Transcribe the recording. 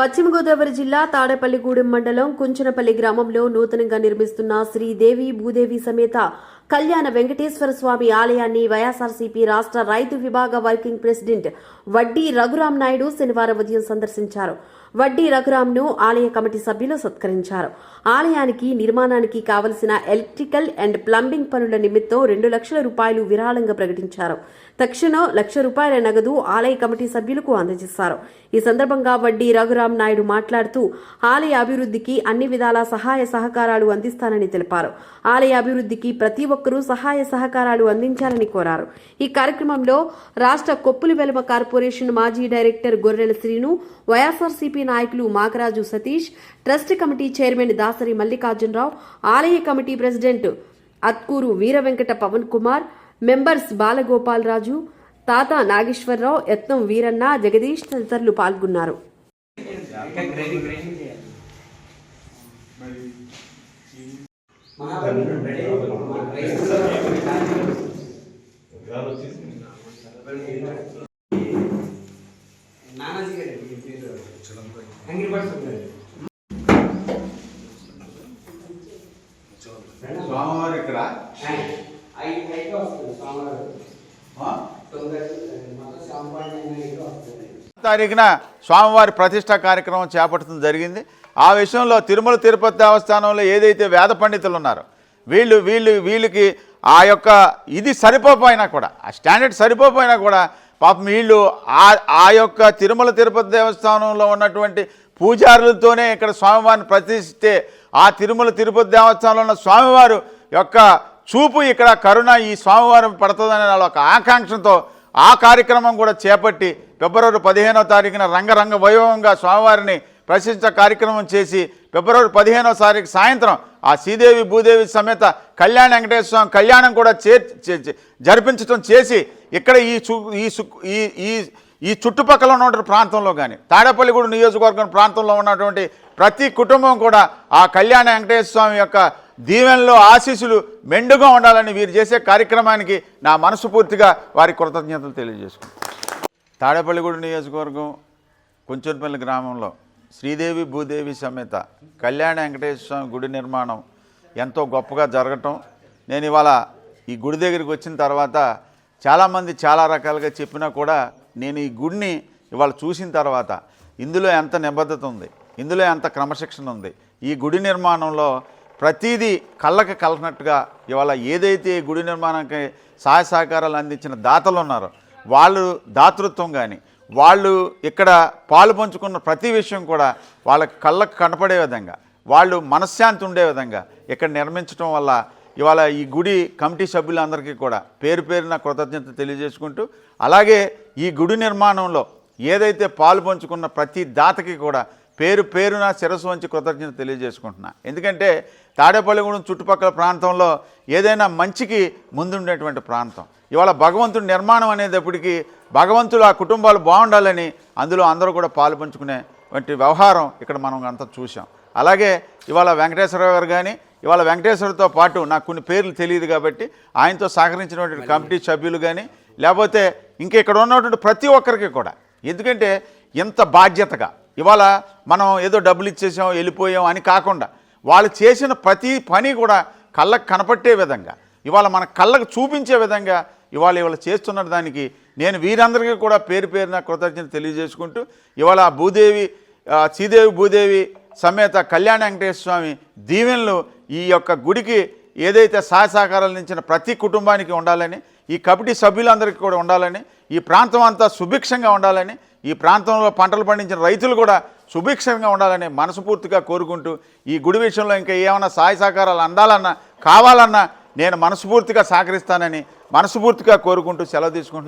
పశ్చిమ గోదావరి జిల్లా తాడేపల్లిగూడెం మండలం కుంచనపల్లి గ్రామంలో నూతనంగా నిర్మిస్తున్న శ్రీదేవి భూదేవి సమేత కళ్యాణ వెంకటేశ్వర స్వామి ఆలయాన్ని వైఎస్ఆర్సీపీ రాష్ట్ర రైతు విభాగ వర్కింగ్ ప్రెసిడెంట్ వడ్డీ రఘురాం నాయుడు శనివారం ఉదయం సందర్శించారు. వడ్డీ రఘురాంను ఆలయ కమిటీ సభ్యులు సత్కరించారు. ఆలయానికి నిర్మాణానికి కావలసిన ఎలక్ట్రికల్ అండ్ ప్లంబింగ్ పనుల నిమిత్తం రెండు లక్షల రూపాయలు విరాళంగా ప్రకటించారు. తక్షణం లక్ష రూపాయల నగదు ఆలయ కమిటీ సభ్యులకు అందజేశారు. ఈ సందర్భంగా వడ్డీ రఘురాం నాయుడు మాట్లాడుతూ ఆలయ అభివృద్ధికి అన్ని విధాల సహాయ సహకారాలు అందిస్తానని తెలిపారు. ఆలయ అభివృద్ధికి ప్రతి ఒక్కరూ సహాయ సహకారాలు అందించాలని కోరారు. ఈ కార్యక్రమంలో రాష్ట్ర కొప్పుల వెలుమ కార్పొరేషన్ మాజీ డైరెక్టర్ గొర్రెల శ్రీను వైఎస్ఆర్సీపీ నాయకులు Makaraju Satish trust committee chairman Dasari Mallikarjunarao ఆలయ committee president Atkuru Veera Venkata Pavan Kumar members Balagopalaraju Tata Nageswararao యత్నం వీరన్న జగదీష్ తదితరులు పాల్గొన్నారు. నానాజీ గారు మీ పేరు? స్వామివారు ఇక్కడ? అయితే వస్తుంది తారీఖున స్వామివారి ప్రతిష్ట కార్యక్రమం చేపట్టడం జరిగింది. ఆ విషయంలో తిరుమల తిరుపతి దేవస్థానంలో ఏదైతే వేద పండితులు ఉన్నారో వీళ్ళు వీళ్ళు వీళ్ళకి ఆ యొక్క ఇది సరిపోపోయినా కూడా ఆ స్టాండర్డ్ సరిపోపోయినా కూడా పాపం వీళ్ళు ఆ ఆ యొక్క తిరుమల తిరుపతి దేవస్థానంలో ఉన్నటువంటి పూజారులతోనే ఇక్కడ స్వామివారిని ప్రతిష్ఠిస్తే ఆ తిరుమల తిరుపతి దేవస్థానంలో ఉన్న స్వామివారు యొక్క చూపు ఇక్కడ కరుణ ఈ స్వామివారం పడుతుందనే వాళ్ళ ఒక ఆకాంక్షతో ఆ కార్యక్రమం కూడా చేపట్టి ఫిబ్రవరి పదిహేనో తారీఖున రంగరంగ వైభవంగా స్వామివారిని ప్రశంస కార్యక్రమం చేసి ఫిబ్రవరి పదిహేనో తారీఖు సాయంత్రం ఆ శ్రీదేవి భూదేవి సమేత కళ్యాణ వెంకటేశ్వర స్వామి కళ్యాణం కూడా చే జరిపించడం చేసి ఇక్కడ ఈ చు ఈ ఈ ఈ చుట్టుపక్కల ఉన్నటువంటి ప్రాంతంలో కానీ తాడేపల్లిగూడు నియోజకవర్గం ప్రాంతంలో ఉన్నటువంటి ప్రతి కుటుంబం కూడా ఆ కళ్యాణ వెంకటేశ్వర స్వామి యొక్క దీవెనలో ఆశీస్సులు మెండుగా ఉండాలని వీరు చేసే కార్యక్రమానికి నా మనస్ఫూర్తిగా వారి కృతజ్ఞతలు తెలియజేసుకుంటాను తాడేపల్లిగూడు నియోజకవర్గం కొంచెంపల్లి గ్రామంలో శ్రీదేవి భూదేవి సమేత కళ్యాణ వెంకటేశ్వర స్వామి గుడి నిర్మాణం ఎంతో గొప్పగా జరగటం. నేను ఇవాళ ఈ గుడి దగ్గరికి వచ్చిన తర్వాత చాలామంది చాలా రకాలుగా చెప్పినా కూడా నేను ఈ గుడిని ఇవాళ చూసిన తర్వాత ఇందులో ఎంత నిబద్ధత ఉంది ఇందులో ఎంత క్రమశిక్షణ ఉంది ఈ గుడి నిర్మాణంలో ప్రతిదీ కళ్ళకి కలనట్టుగా ఇవాళ ఏదైతే ఈ గుడి నిర్మాణానికి సహాయ సహకారాలు అందించిన దాతలు ఉన్నారో వాళ్ళు దాతృత్వం కానీ వాళ్ళు ఇక్కడ పాలు పంచుకున్న ప్రతి విషయం కూడా వాళ్ళ కళ్ళకు కనపడే విధంగా వాళ్ళు మనశ్శాంతి ఉండే విధంగా ఇక్కడ నిర్మించడం వల్ల ఇవాళ ఈ గుడి కమిటీ సభ్యులందరికీ కూడా పేరు పేరున కృతజ్ఞత తెలియజేసుకుంటూ అలాగే ఈ గుడి నిర్మాణంలో ఏదైతే పాలు పంచుకున్న ప్రతి దాతకి కూడా పేరు పేరున శిరస్సు వంచి కృతజ్ఞత తెలియజేసుకుంటున్నా. ఎందుకంటే తాడేపల్లిగూడెం చుట్టుపక్కల ప్రాంతంలో ఏదైనా మంచికి ముందుండేటువంటి ప్రాంతం. ఇవాళ భగవంతుడి నిర్మాణం అనేటప్పటికీ భగవంతుడు ఆ కుటుంబాలు బాగుండాలని అందులో అందరూ కూడా పాలు పంచుకునే వంటి వ్యవహారం ఇక్కడ మనం అంతా చూసాం అలాగే ఇవాళ వెంకటేశ్వరరావు గారు కానీ ఇవాళ వెంకటేశ్వరతో పాటు నాకు కొన్ని పేర్లు తెలియదు కాబట్టి ఆయనతో సహకరించినటువంటి కమిటీ సభ్యులు కానీ లేకపోతే ఇంక ఇక్కడ ఉన్నటువంటి ప్రతి ఒక్కరికి కూడా. ఎందుకంటే ఇంత బాధ్యతగా ఇవాళ మనం ఏదో డబ్బులు ఇచ్చేసాం వెళ్ళిపోయాం అని కాకుండా వాళ్ళు చేసిన ప్రతి పని కూడా కళ్ళకు కనపట్టే విధంగా ఇవాళ మన కళ్ళకు చూపించే విధంగా ఇవాళ ఇవాళ చేస్తున్న దానికి నేను వీరందరికీ కూడా పేరు పేరున కృతజ్ఞత తెలియజేసుకుంటూ ఇవాళ భూదేవి శ్రీదేవి భూదేవి సమేత కళ్యాణ వెంకటేశ్వర స్వామి దీవెనలు ఈ యొక్క గుడికి ఏదైతే సహాయ సహకారాలు ఇచ్చిన ప్రతి కుటుంబానికి ఉండాలని ఈ కమిటీ సభ్యులందరికీ కూడా ఉండాలని ఈ ప్రాంతం అంతా సుభిక్షంగా ఉండాలని ఈ ప్రాంతంలో పంటలు పండించిన రైతులు కూడా సుభిక్షంగా ఉండాలని మనస్ఫూర్తిగా కోరుకుంటూ ఈ గుడి విషయంలో ఇంకా ఏమైనా సహాయ సహకారాలు అందాలన్నా కావాలన్నా నేను మనస్ఫూర్తిగా సహకరిస్తానని మనస్ఫూర్తిగా కోరుకుంటూ సెలవు తీసుకుంటున్నాను.